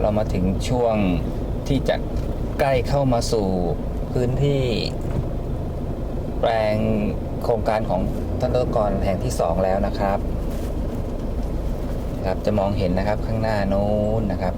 เรามาถึงช่วงที่จะใกล้เข้ามาสู่พื้นที่ แปลงโครงการของท่านรัฐกรแห่งที่สองแล้วนะครับครับจะมองเห็นนะครับข้างหน้าโน้นนะครับ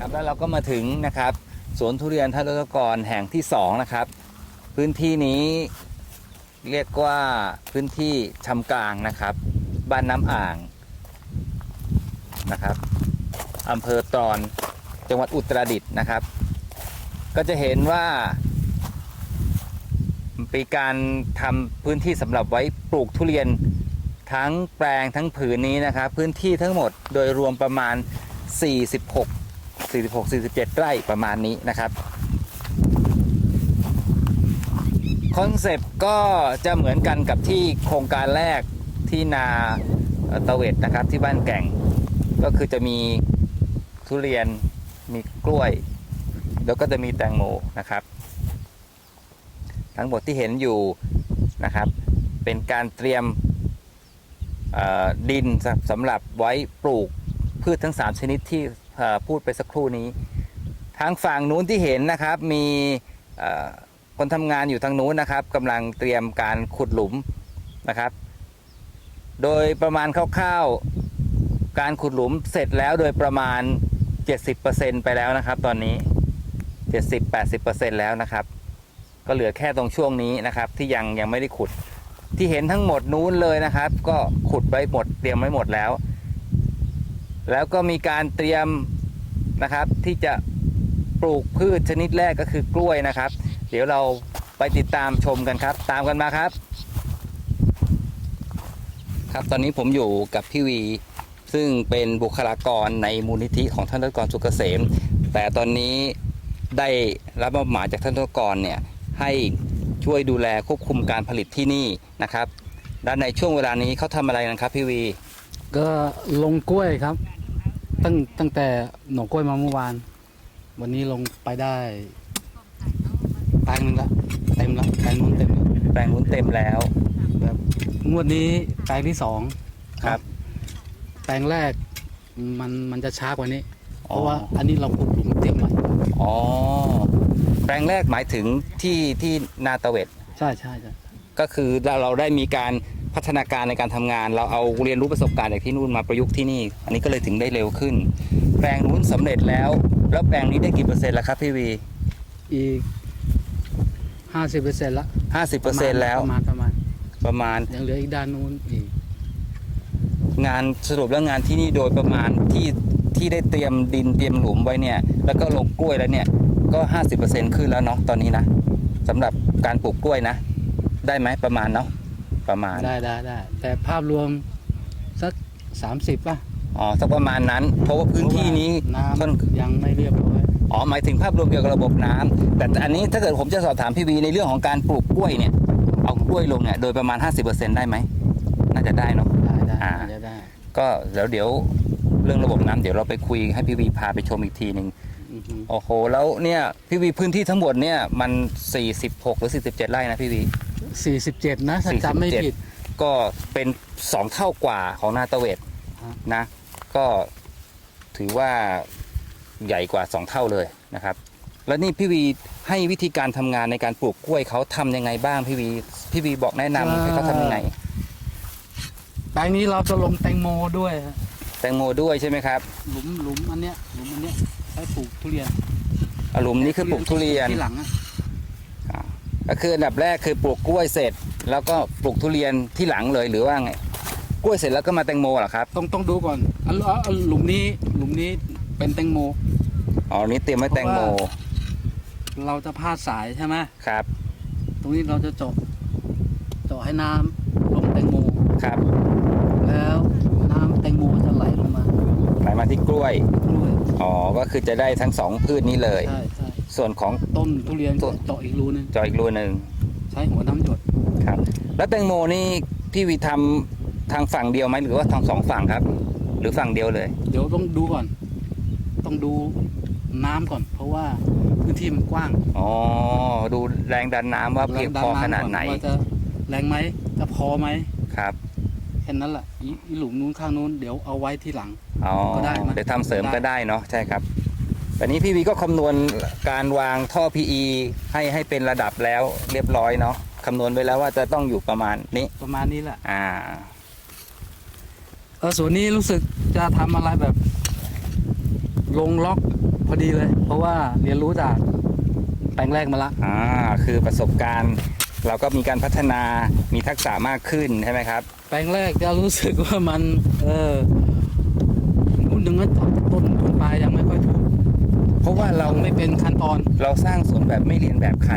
ครับแล้วเราก็มาถึงนะครับสวนทุเรียนท่านรัฐกรแห่งที่สองนะครับ พื้นที่นี้เรียกว่าพื้นที่ชำกลางนะครับ บ้านน้ำอ่างนะครับ อำเภอตรอนจังหวัดอุตรดิตถ์นะครับ ก็จะเห็นว่าเป็นการทำพื้นที่สำหรับไว้ปลูกทุเรียนทั้งแปลงทั้งผืนนี้นะครับ พื้นที่ทั้งหมดโดยรวมประมาณ 46 46 47 ไร่ประมาณนี้นะครับคอนเซปต์ก็จะเหมือนกันกับที่โครงการแรกที่นาตะเวดนะครับที่บ้านแก่ง ก็คือจะมี ทุเรียนมีกล้วย แล้วก็จะมีแตงโมนะครับ ทั้งหมดที่เห็นอยู่นะครับ เป็นการเตรียมดินสำหรับไว้ปลูกพืชทั้ง 3 ชนิดที่พูดไปสักครู่นี้ ทางฝั่งนู้นที่เห็นนะครับมีคนทำงานอยู่ทางนู้นนะครับกำลังเตรียมการขุดหลุมนะครับ โดยประมาณคร่าวๆการขุดหลุมเสร็จแล้วโดยประมาณ 70%ไปแล้วนะครับ ตอนนี้ 70-80%แล้วนะครับ ก็เหลือแค่ตรงช่วงนี้นะครับ ที่ยังยังไม่ได้ขุด ที่เห็นทั้งหมดนู้นเลยนะครับ ก็ขุดไว้หมดเตรียมไว้หมดแล้ว แล้วก็มีการเตรียมนะครับ ที่จะปลูกพืชชนิดแรกก็คือกล้วยนะครับ เดี๋ยวเราไปติดตามชมกันครับ ตามกันมาครับ ครับตอนนี้ผมอยู่กับพี่วี ซึ่งเป็นบุคลากรในมูลนิธิของท่านรัฐกรสุกเกษม แต่ตอนนี้ได้รับมอบหมายจากท่านรัฐกรเนี่ยให้ช่วยดูแลควบคุมการผลิตที่นี่นะครับและในช่วงเวลานี้เขาทำอะไรนะครับพี่วี ก็ลงกล้วยครับ ตั้งตั้งแต่หน่อกล้วยมาเมื่อวาน วันนี้ลงไปได้แปลงหนึงละเต็มละแปลงนู้นเต็มละแปลงนู้นเต็มแล้วแบบงวดนี้แปลงที่สองครับแปลงแรกมันมันจะช้ากว่านี้ เพอ๋อราะว่าอันนี้เราขุดหลุมเตรียมไว้อ๋อแปลงแรกหมายถึงที่ที่นาตะเวดใช่ใช่ใช่ก็คือเราเราได้มีการพัฒนาการในการทำงาน เราเอาเรียนรู้ประสบการณ์จากที่นู่นมาประยุกต์ที่นี่ อันนี้ก็เลยถึงได้เร็วขึ้น แปลงนู้นสำเร็จแล้ว แล้วแปลงนี้ได้กี่เปอร์เซ็นต์แล้วครับพี่วี อีกห้าสิบเปอร์เซ็นต์ละห้าสิบเปอร์เซ็นต์แล้วประมาณประมาณประมาณยังเหลืออีกด้านนู้นอีก งานสรุปแล้วงานที่นี่โดยประมาณที่ที่ได้เตรียมดินเตรียมหลุมไว้เนี่ย แล้วก็ลงกล้วยแล้วเนี่ยก็ห้าสิบเปอร์เซ็นต์ขึ้นแล้วเนาะตอนนี้นะสำหรับการปลูกกล้วยนะ ได้ไหมประมาณเนาะประมาณได้ได้ได้แต่ภาพรวมสักสามสิบป่ะอ๋อสักประมาณนั้น เพราะว่าพื้นที่นี้น้ค่อนำยังไม่เรียบร้อย อ๋อหมายถึงภาพรวมเกี่ยวกับระบบน้ำแต่อันนี้ถ้าเกิดผมจะสอบถามพี่วีในเรื่องของการปลูกกล้วยเนี่ย เอากล้วยลงเนี่ยโดยประมาณ 50%ได้ไหมน่าจะได้เนาะได้ได้ อ่าจะได้ ก็แล้วเดี๋ยวเรื่องระบบน้ำเดี๋ยวเราไปคุยให้พี่วีพาไปชมอีกทีหนึ่งอือฮึโอ้โห แล้วเนี่ยพี่วีพื้นที่ทั้งหมดเนี่ยมัน 46 หรือ 47 ไร่นะพี่วี สี่สิบเจ็ดนะถ้าจำไม่47ผิด ก็เป็น 2 เท่ากว่าของนาตะเวดฮะ นะ ก็ถือว่าใหญ่กว่า 2 เท่าเลยนะครับ แล้วนี่พี่วีให้วิธีการทำงานในการปลูกกล้วยเขาทำยังไงบ้างพี่วี พี่วีบอกแนะนำให้เขาทำยังไงแป ลงนี้เราจะลงแตงโมด้วยฮะแตงโมด้วยใช่ไหมครับหลุมหลุมอันเนี้ยหลุมอันเนี้ยใช้ปลูกทุเรียนอลุมนี้คือปลูกทุเรียนที่หลังอะก็คืออันดับแรกคือปลูกกล้วยเสร็จ แล้วก็ปลูกทุเรียนที่หลังเลยหรือว่าไงกล้วยเสร็จแล้วก็มาแตงโมเหรอครับต้องต้องดูก่อนอันอันอันหลุมนี้หลุมนี้เป็นแตงโม อ๋อนี่เตรียมไว้แตงโมเพราะว่าเราจะพาดสายใช่ไหมครับตรงนี้เราจะเจาะเจาะให้น้ำลงแตงโมครับ แล้วน้ำแตงโมจะไหลลงมาไหลมาที่กล้วยกล้วยอ๋อ ก็คือจะได้ทั้งสองพืชนี้เลย ใช่ใช่ส่วนของ ต้นทุเรียนต้ก็นเจาะอีกรูนึงจออีกรูหนึ่งใช้หัวน้ำหยดครับ แล้วแตงโมนี่พี่วีทำทางฝั่งเดียวไหมหรือว่าทางสองฝั่งครับ หรือฝั่งเดียวเลย เดี๋ยวต้องดูก่อน ต้องดูน้ำก่อน เพราะว่าพื้นที่มันกว้างอ๋อ ดูแรงดันน้ำว่าเพียงพอขนาดไหน แรงำก่อว่าจะแรงไหมจะพอไหม ครับแค่นั้นแหละอีอีหลุมนู้นข้างนู้นเดี๋ยวเอาไว้ที่หลัง อ๋อก็ได้ไหมเดี๋ยวทำเสริมก็ได้เนาะใช่ครับแต่นี้พี่วีก็คำนวณการวางท่อ PE ให้ให้เป็นระดับแล้วเรียบร้อยเนาะคำนวณไว้แล้วว่าจะต้องอยู่ประมาณนี้ ประมาณนี้แหละอ่า เออส่วนนี้รู้สึกจะทำอะไรแบบ ลงล็อกพอดีเลย เพราะว่าเรียนรู้จากแปลงแรกมาละ อ่า คือประสบการณ์ เราก็มีการพัฒนามีทักษะมากขึ้นใช่ไหมครับ แปลงแรกจะรู้สึกว่ามัน เออนู่นนึงก็ต้นต้นปลายยังไม่ค่อยถูก เพราะว่าเรายังไม่เป็นขั้นตอน เราสร้างสวนแบบไม่เรียนแบบใคร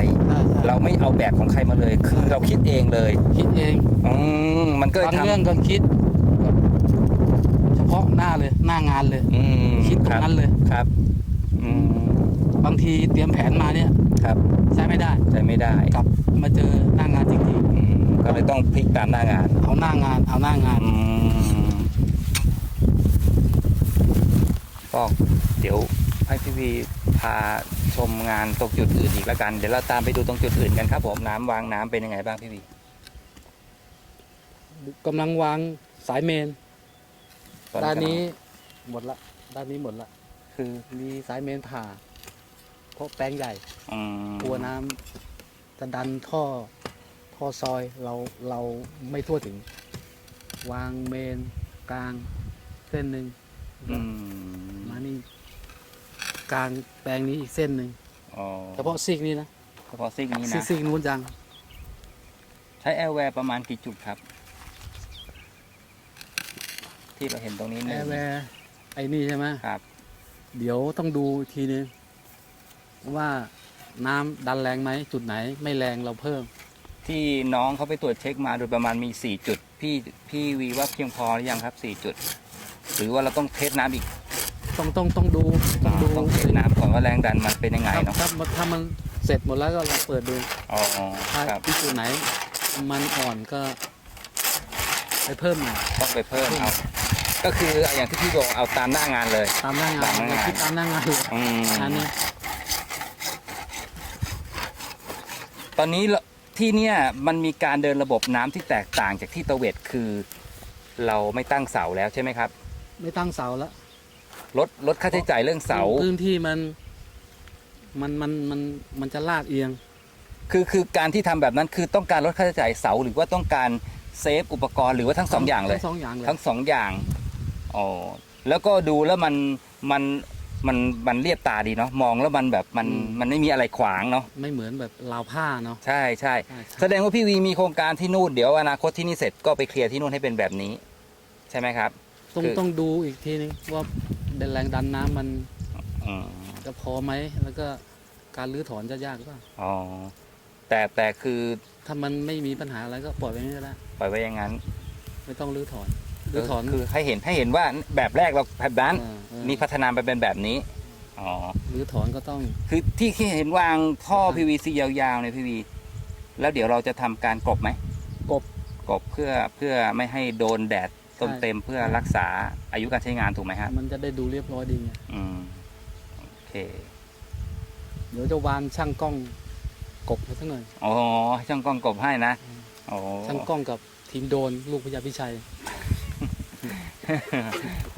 เราไม่เอาแบบของใครมาเลย คือเราคิดเองเลย คิดเองอืมมันก็เลยบางทำเรื่องก็คิดแบบเฉพาะหน้าเลย หน้างานเลย อืมคิดตรงนั้นเลยครับ อืมบางทีเตรียมแผนมาเนี่ยครับ ใช้ไม่ได้ใช้ไม่ได้กลับมาเจอหน้างานจริงอืม ก็เลยต้องพลิกตามหน้างานๆเอาหน้างานเอาหน้างานอืมก็เดี๋ยวให้พี่วีพาชมงานตรงจุดอื่นอีกแล้วกัน เดี๋ยวเราตามไปดูตรงจุดอื่นกันครับผมน้ำวางน้ำเป็นยังไงบ้างพี่วีกำลังวางสายเมน ตอด้านนี้กหมดละ ด้านนี้หมดละำคือมีสายเมนผ่าเพราะแปลงใหญ่อืมกลัวน้ำจะดันท่อท่ อซอยเราเราไม่ทั่วถึง วางเมนกลางเส้นหนึ่งอืมมานี่กลางแปลงนี้อีกเส้นหนึ่งอ๋อเฉพาะซีกนี้นะเฉพาะซิกนี้ซีกนะ ซีกนู้นยังใช้แอร์แวร์ประมาณกี่จุดครับ ที่เราเห็นตรงนี้แอเนี่ยร์แวร์ไอ้นี่ใช่ไหมครับ เดี๋ยวต้องดูอีกทีนึงว่าน้ำดันแรงไหมจุดไหนไม่แรงเราเพิ่ม ที่น้องเขาไปตรวจเช็คมาโดยประมาณมี 4 จุด พี่พี่วีว่าเพียงพอหรือยังครับ 4 จุด หรือว่าเราต้องเทสน้ำอีกต้องต้องต้องดูต้องดูต้องเทสน้ำก่อนว่าแรงดันมันเป็นยังไงถ้าเนาะถ้าถ้ามันเสร็จหมดแล้วก็ลองเปิดดูอ๋อถ้าครับที่จุดไหน มันอ่อนก็ ไปเพิ่มหน่อยต้องไปเพิ่มเอาก็คืออย่างที่พี่บอกเอาตามหน้างานเลย ตามหน้างานตามหน้างานเราคิดตามหน้างานเลยอืมอันนี้ตอนนี้เรา ที่เนี่ยมันมีการเดินระบบน้ำที่แตกต่างจากที่ตะเวทคือ เราไม่ตั้งเสาแล้วใช่ไหมครับไม่ตั้งเสาแล้วลดลดค่าใช้จ่ายเรื่องเสา พื้นที่มัน มันมันมันมันจะลาดเอียง คือคือการที่ทำแบบนั้นคือต้องการลดค่าใช้จ่ายเสาหรือว่าต้องการเซฟอุปกรณ์หรือว่าทั้งสองอย่างเลย ทั้งสองอย่างเลยทั้งสองอย่าง อ๋อ แล้วก็ดูแล้วมันมัน มันมันเรียบตาดีเนาะมองแล้วมันแบบมันมันไม่มีอะไรขวางเนาะไม่เหมือนแบบราวผ้าเนาะใช่ใช่ใช่ใช่แสดงว่าพี่วีมีโครงการที่นู่นเดี๋ยวอนาคตที่นี่เสร็จก็ไปเคลียร์ที่นู่นให้เป็นแบบนี้ ใช่ไหมครับ ต้องคือ ต้องดูอีกทีนึงว่าแรงดันน้ำมันอืมจะพอไหมแล้วก็การรื้อถอนจะยากหรือเปล่าอ๋อแต่แต่คือถ้ามันไม่มีปัญหาอะไรก็ปล่อยไปนี่ก็ได้ปล่อยไว้อย่างนั้น ไม่ต้องรื้อถอนรื้อถอนคือให้เห็นให้เห็นว่าแบบแรกเราแบบนั้นเออเออ นี่พัฒนาไปเป็นแบบนี้อ๋อรื้อถอนก็ต้อง คือที่ที่เห็นวางท่อ PVC ยาวๆในพีวีแล้วเดี๋ยวเราจะทำการกลบไหมกบกลบเพื่อเพื่อไม่ให้โดนแดดต้นใช่เต็มเพื่อรักษาอายุการใช้งานถูกไหมครับมันจะได้ดูเรียบร้อยดีไงอืมโอเค เดี๋ยวจะวานช่างกล้องกบให้สักหน่อยอ๋อให้ช่างกล้องกลบให้นะโอ้ช่างกล้องกับทีมโดรนลูกพญาพิชัย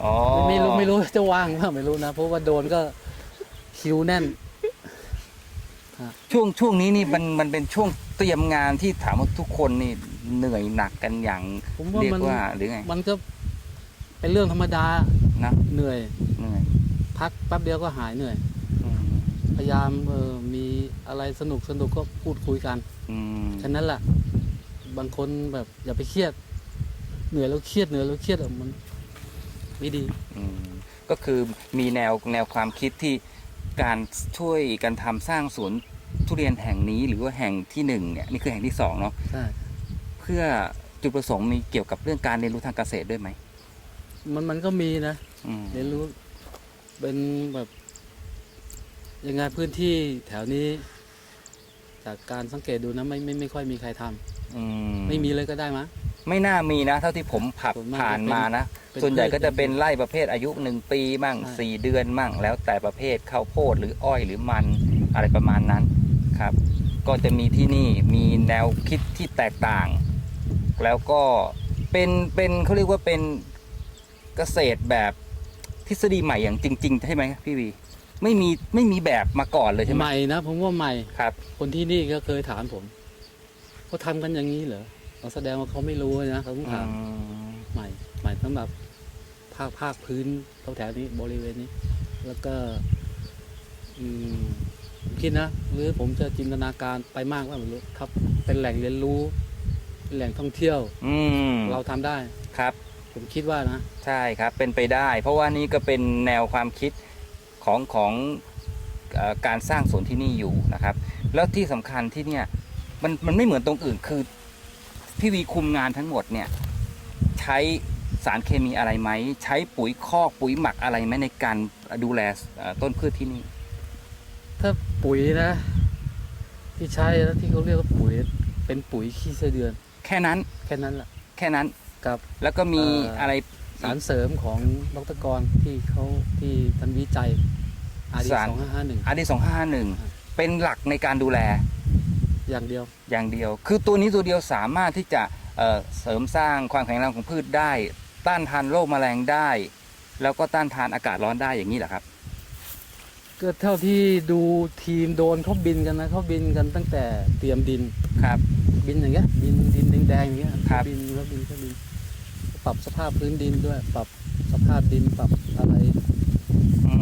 อ๋อไม่รู้ไม่รู้จะว่างเปล่าไม่รู้นะ เพราะว่าโดรนก็คิวแน่น ช่วงช่วงนี้นี่มันมันเป็นช่วงเตรียมงานที่ถามว่าทุกคนนี่เหนื่อยหนักกันอย่างผมว่าเรียกมัน ว่าหรือไงมันก็เป็นเรื่องธรรมดานะเหนื่อย เหนื่อยพักแป๊บเดียวก็หายเหนื่อย อืมพยายามเออมีอะไรสนุกสนุกก็พูดคุยกันอืมแค่นั้นแหละบางคนแบบอย่าไปเครียด เหนื่อยแล้วเครียดเหนื่อยแล้วเครียดอะมัน ไม่ดี อืมก็คือมีแนวแนวความคิดที่การช่วยกันทำสร้างสวนทุเรียนแห่งนี้หรือว่าแห่งที่หนึ่งเนี่ยนี่คือแห่งที่สองเนาะใช่ เพื่อจุดประสงค์มีเกี่ยวกับเรื่องการเรียนรู้ทางเกษตรด้วยไหมมันมันก็มีนะอืมเรียนรู้เป็นแบบยังไงพื้นที่แถวนี้ จากการสังเกตดูนะไม่ไม่ไม่ค่อยมีใครทำอืมไม่มีเลยก็ได้มะไม่น่ามีนะ เท่าที่ผมผับส่วนมากผ่านมานะ เป็นส่วนใหญ่ก็จะเป็นพืชไร่ประเภทอายุหนึ่งปีมั่งใช่ สี่เดือนมั่ง แล้วแต่ประเภทข้าวโพดหรืออ้อยหรือมันอะไรประมาณนั้นครับ ก็จะมีที่นี่มีแนวคิดที่แตกต่าง แล้วก็เป็นเป็นเขาเรียกว่าเป็นเกษตรแบบทฤษฎีใหม่อย่างจริงๆใช่ไหมพี่วีไม่มีไม่มีแบบมาก่อนเลยใช่ไหมใหม่นะผมว่าใหม่ ครับ คนที่นี่ก็เคยถามผมเขาทำกันอย่างนี้เหรอเราแสดงว่าเขาไม่รู้นะเขาต้องถามอืมใหม่ใหม่สำหรับ ภาคภาคพื้นแถวๆนี้บริเวณนี้ แล้วก็อืมผมคิดนะหรือผมจะจินตนาการไปมากว่าไม่รู้ครับ เป็นแหล่งเรียนรู้เป็นแหล่งท่องเที่ยว อืมเราทำได้ครับ ผมคิดว่านะ ใช่ครับเป็นไปได้ เพราะว่านี่ก็เป็นแนวความคิดของของเอ่อการสร้างสวนที่นี่อยู่นะครับ แล้วที่สำคัญที่เนี่ยมันมันไม่เหมือนตรงอื่นคือพี่วีคุมงานทั้งหมดเนี่ย ใช้ สารเคมีอะไรไหม ใช้ปุ๋ยคอกปุ๋ยหมักอะไรไหมในการดูแลเอ่อต้นพืชที่นี่ ถ้าปุ๋ยนะ ที่ใช้แล้วที่เขาเรียกว่าปุ๋ยเป็นปุ๋ยขี้ไส้เดือน แค่นั้นแค่นั้นแหละแค่นั้นกับแล้วก็มีเอ่อออะไรสารเสริมของดรกรที่เขาที่ท่านวิจัยอาดีสารสองห้าห้าหนึ่งอาดีสองห้าหนึ่งเป็นหลักในการดูแล อย่างเดียวอย่างเดียว คือตัวนี้ตัวเดียวสามารถที่จะเอ่อเสริมสร้างความแข็งแรงของพืชได้ ต้านทานโรคแมลงได้ แล้วก็ต้านทานอากาศร้อนได้อย่างนี้เหรอครับก็เท่าที่ดูทีมโดนเขาบินกันนะเขาบินกันตั้งแต่เตรียมดินครับ บินอย่างเงี้ยบินดินแดงๆอย่างเงี้ยครับบินแล้วบินก็บิน ปรับสภาพพื้นดินด้วย ปรับสภาพดินปรับอะไรอื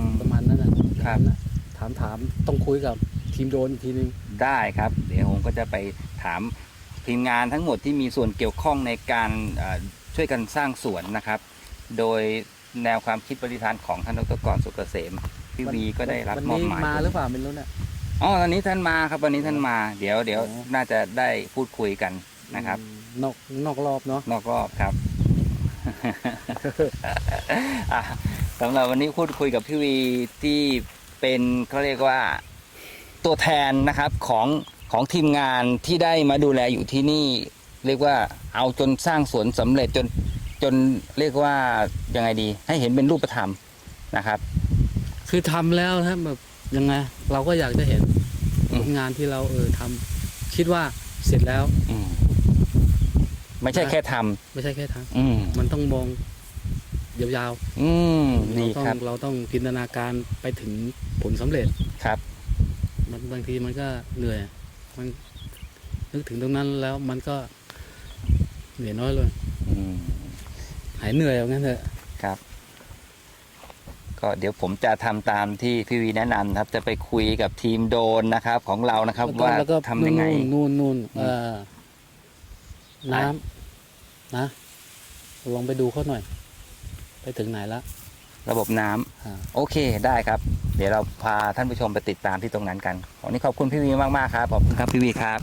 มประมาณนั้นนะครับนะถามถามต้องคุยกับทีมโดนอีกทีนึงได้ครับ เดี๋ยวผมก็จะไปถามทีมงานทั้งหมดที่มีส่วนเกี่ยวข้องในการเอ่อ ช่วยกันสร้างสวนนะครับ โดยแนวความคิดบริธานของท่านดรกรสุกเกษมพี่วีก็ได้รับวันมอบนี้หมายมาหรือเปล่าไม่รู้เนี่ยอ๋อตอนนี้ท่านมาครับวันนี้ท่านมา เดี๋ยวเดี๋ยวอ๋อน่าจะได้พูดคุยกันนะครับอืมนอกนอกรอบเนาะนอกรอบครับอะสำหรับวันนี้พูดคุยกับพี่วีที่เป็นเขาเรียกว่าตัวแทนนะครับของของทีมงานที่ได้มาดูแลอยู่ที่นี่ เรียกว่า เอาจนสร้างสวนสำเร็จจนจนเรียกว่ายังไงดี ให้เห็นเป็นรูปธรรมนะครับ คือทำแล้วนะแบบยังไง เราก็อยากจะเห็นอืผมลงานที่เราเออทำคิดว่าเสร็จแล้วอืมไม่ใช่แค่ทไม่ใช่แค่ทำอืมำมันต้องมองยาวอืมๆดีเราต้อครับงเราต้องจินตนาการไปถึงผลสำเร็จครับ มันบางทีมันก็เหนื่อย มันนึกถึงตรงนั้นแล้วมันก็ เหนื่อยน้อยเลยอืมหายเหนื่อยเอางั้นเถอะครับ ก็เดี๋ยวผมจะทำตามที่พี่วีแนะนำครับ จะไปคุยกับทีมโดรนนะครับ ของเรานะครับ แล้วก็ว่าแล้วก็ทำยังไง นู่นนู่นอืมเอ่อน้ำนะลองไปดูเขาหน่อย ไปถึงไหนละระบบน้ำอ่าโอเคได้ครับ เดี๋ยวเราพาท่านผู้ชมไปติดตามที่ตรงนั้นกันวันนี้ขอบคุณพี่วีมากๆครับขอบคุณครับพี่วีครับ